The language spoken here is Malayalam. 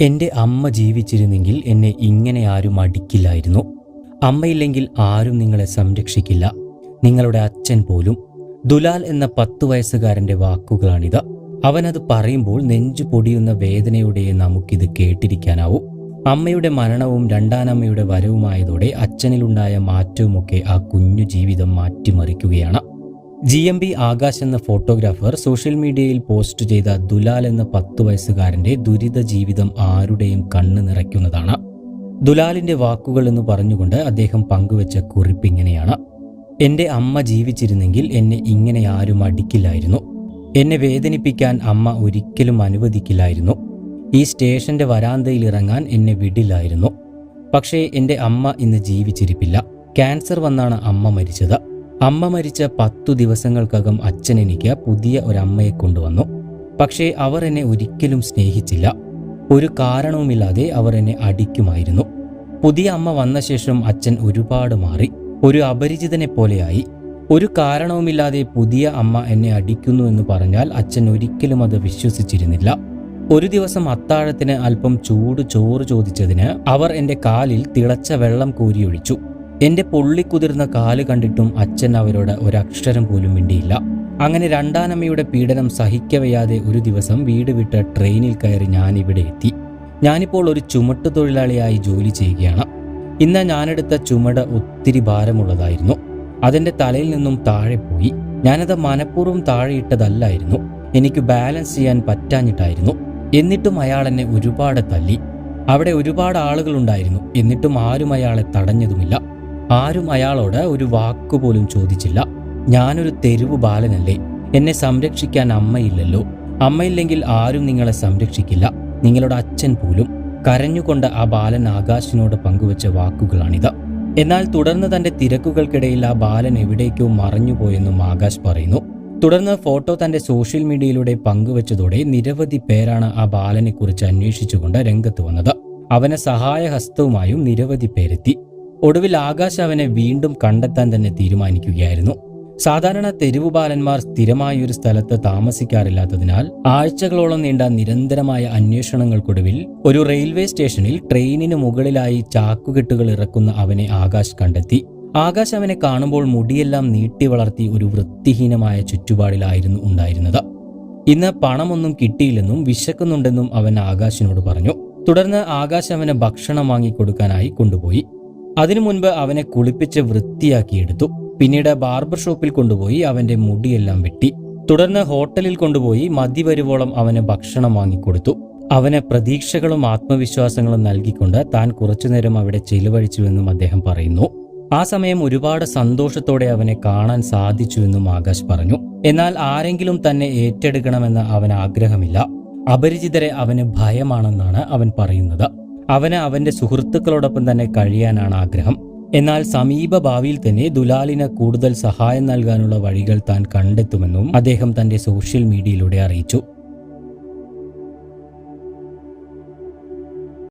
എന്റെ അമ്മ ജീവിച്ചിരുന്നെങ്കിൽ എന്നെ ഇങ്ങനെ ആരും അടിക്കില്ലായിരുന്നു. അമ്മയില്ലെങ്കിൽ ആരും നിങ്ങളെ സംരക്ഷിക്കില്ല. നിങ്ങളുടെ അച്ഛൻ പോലും. ദുലാൽ എന്ന പത്തു വയസ്സുകാരന്റെ വാക്കുകളാണിത്. അവനത് പറയുമ്പോൾ നെഞ്ചു പൊടിയുന്ന വേദനയോടെ നമുക്കിത് കേട്ടിരിക്കാനാവും. അമ്മയുടെ മരണവും രണ്ടാനമ്മയുടെ വരവുമായതോടെ അച്ഛനിലുണ്ടായ മാറ്റവുമൊക്കെ ആ കുഞ്ഞു ജീവിതം മാറ്റിമറിക്കുകയാണ്. ജി എം ബി ആകാശ് എന്ന ഫോട്ടോഗ്രാഫർ സോഷ്യൽ മീഡിയയിൽ പോസ്റ്റ് ചെയ്ത ദുലാൽ എന്ന പത്തു വയസ്സുകാരന്റെ ദുരിത ജീവിതം ആരുടെയും കണ്ണ് നിറയ്ക്കുന്നതാണ്. ദുലാലിന്റെ വാക്കുകൾ എന്ന് പറഞ്ഞുകൊണ്ട് അദ്ദേഹം പങ്കുവച്ച കുറിപ്പ് ഇങ്ങനെയാണ്. എന്റെ അമ്മ ജീവിച്ചിരുന്നെങ്കിൽ എന്നെ ഇങ്ങനെ ആരും അടിക്കില്ലായിരുന്നു. എന്നെ വേദനിപ്പിക്കാൻ അമ്മ ഒരിക്കലും അനുവദിക്കില്ലായിരുന്നു. ഈ സ്റ്റേഷന്റെ വരാന്തയിൽ ഇറങ്ങാൻ എന്നെ വിടില്ലായിരുന്നു. പക്ഷേ എന്റെ അമ്മ ഇന്ന് ജീവിച്ചിരിപ്പില്ല. ക്യാൻസർ വന്നാണ് അമ്മ മരിച്ചത്. അമ്മ മരിച്ച പത്തു ദിവസങ്ങൾക്കകം അച്ഛൻ എനിക്ക് പുതിയ ഒരമ്മയെ കൊണ്ടുവന്നു. പക്ഷേ അവർ എന്നെ ഒരിക്കലും സ്നേഹിച്ചില്ല. ഒരു കാരണവുമില്ലാതെ അവർ എന്നെ അടിക്കുമായിരുന്നു. പുതിയ അമ്മ വന്ന ശേഷം അച്ഛൻ ഒരുപാട് മാറി. ഒരു അപരിചിതനെ പോലെയായി. ഒരു കാരണവുമില്ലാതെ പുതിയ അമ്മ എന്നെ അടിക്കുന്നു എന്ന് പറഞ്ഞാൽ അച്ഛൻ ഒരിക്കലും അത് വിശ്വസിച്ചിരുന്നില്ല. ഒരു ദിവസം അത്താഴത്തിന് അല്പം ചൂട് ചോറ് ചോദിച്ചതിന് അവർ എന്റെ കാലിൽ തിളച്ച വെള്ളം കോരിയൊഴിച്ചു. എന്റെ പൊള്ളിക്കുതിർന്ന കാൽ കണ്ടിട്ടും അച്ഛൻ അവരോട് ഒരക്ഷരം പോലും മിണ്ടിയില്ല. അങ്ങനെ രണ്ടാനമ്മയുടെ പീഡനം സഹിക്കവയ്യാതെ ഒരു ദിവസം വീട് വിട്ട് ട്രെയിനിൽ കയറി ഞാൻ ഇവിടെ എത്തി. ഞാനിപ്പോൾ ഒരു ചുമട്ട് തൊഴിലാളിയായി ജോലി ചെയ്യുകയാണ്. ഇന്ന് ഞാനെടുത്ത ചുമട് ഒത്തിരി ഭാരമുള്ളതായിരുന്നു. അതെന്റെ തലയിൽ നിന്നും താഴെ പോയി. ഞാനത് മനഃപൂർവം താഴെയിട്ടതല്ലായിരുന്നു എനിക്ക് ബാലൻസ് ചെയ്യാൻ പറ്റാഞ്ഞിട്ടായിരുന്നു. എന്നിട്ടും അയാൾ എന്നെ ഒരുപാട് തല്ലി. അവിടെ ഒരുപാട് ആളുകളുണ്ടായിരുന്നു. എന്നിട്ടും ആരും അയാളെ തടഞ്ഞതുമില്ല. ആരും അയാളോട് ഒരു വാക്കുപോലും ചോദിച്ചില്ല. ഞാനൊരു തെരുവ് ബാലനല്ലേ. എന്നെ സംരക്ഷിക്കാൻ അമ്മയില്ലല്ലോ. അമ്മയില്ലെങ്കിൽ ആരും നിങ്ങളെ സംരക്ഷിക്കില്ല. നിങ്ങളുടെ അച്ഛൻ പോലും. കരഞ്ഞുകൊണ്ട് ആ ബാലൻ ആകാശിനോട് പങ്കുവച്ച വാക്കുകളാണിത്. എന്നാൽ തുടർന്ന് തന്റെ തിരക്കുകൾക്കിടയിൽ ആ ബാലൻ എവിടേക്കോ മറഞ്ഞുപോയെന്നും ആകാശ് പറയുന്നു. തുടർന്ന് ഫോട്ടോ തന്റെ സോഷ്യൽ മീഡിയയിലൂടെ പങ്കുവച്ചതോടെ നിരവധി പേരാണ് ആ ബാലനെക്കുറിച്ച് അന്വേഷിച്ചുകൊണ്ട് രംഗത്ത് വന്നത്. അവനെ സഹായഹസ്തവുമായും നിരവധി പേരെത്തി. ഒടുവിൽ ആകാശ് അവനെ വീണ്ടും കണ്ടെത്താൻ തന്നെ തീരുമാനിക്കുകയായിരുന്നു. സാധാരണ തെരുവു ബാലന്മാർ സ്ഥിരമായ ഒരു സ്ഥലത്ത് താമസിക്കാറില്ലാത്തതിനാൽ ആഴ്ചകളോളം നീണ്ട നിരന്തരമായ അന്വേഷണങ്ങൾക്കൊടുവിൽ ഒരു റെയിൽവേ സ്റ്റേഷനിൽ ട്രെയിനിന് മുകളിലായി ചാക്കുകെട്ടുകൾ ഇറക്കുന്ന അവനെ ആകാശ് കണ്ടെത്തി. ആകാശ് അവനെ കാണുമ്പോൾ മുടിയെല്ലാം നീട്ടി വളർത്തി ഒരു വൃത്തിഹീനമായ ചുറ്റുപാടിലായിരുന്നു ഉണ്ടായിരുന്നത്. ഇന്ന് പണമൊന്നും കിട്ടിയില്ലെന്നും വിശക്കുന്നുണ്ടെന്നും അവൻ ആകാശിനോട് പറഞ്ഞു. തുടർന്ന് ആകാശ് അവന് ഭക്ഷണം വാങ്ങിക്കൊടുക്കാനായി കൊണ്ടുപോയി. അതിനു മുൻപ് അവനെ കുളിപ്പിച്ച് വൃത്തിയാക്കിയെടുത്തു. പിന്നീട് ബാർബർ ഷോപ്പിൽ കൊണ്ടുപോയി അവന്റെ മുടിയെല്ലാം വെട്ടി. തുടർന്ന് ഹോട്ടലിൽ കൊണ്ടുപോയി മതി വരുവോളം അവന് ഭക്ഷണം വാങ്ങിക്കൊടുത്തു. അവന് പ്രതീക്ഷകളും ആത്മവിശ്വാസങ്ങളും നൽകിക്കൊണ്ട് താൻ കുറച്ചുനേരം അവിടെ ചെലവഴിച്ചുവെന്നും അദ്ദേഹം പറയുന്നു. ആ സമയം ഒരുപാട് സന്തോഷത്തോടെ അവനെ കാണാൻ സാധിച്ചുവെന്നും ആകാശ് പറഞ്ഞു. എന്നാൽ ആരെങ്കിലും തന്നെ ഏറ്റെടുക്കണമെന്ന് അവൻ ആഗ്രഹമില്ല. അപരിചിതരെ അവന് ഭയമാണെന്നാണ് അവൻ പറയുന്നത്. അവന് അവന്റെ സുഹൃത്തുക്കളോടൊപ്പം തന്നെ കഴിയാനാണ് ആഗ്രഹം. എന്നാൽ സമീപ ഭാവിയിൽ തന്നെ ദുലാലിന് കൂടുതൽ സഹായം നൽകാനുള്ള വഴികൾ താൻ കണ്ടെത്തുമെന്നും അദ്ദേഹം തന്റെ സോഷ്യൽ മീഡിയയിലൂടെ അറിയിച്ചു.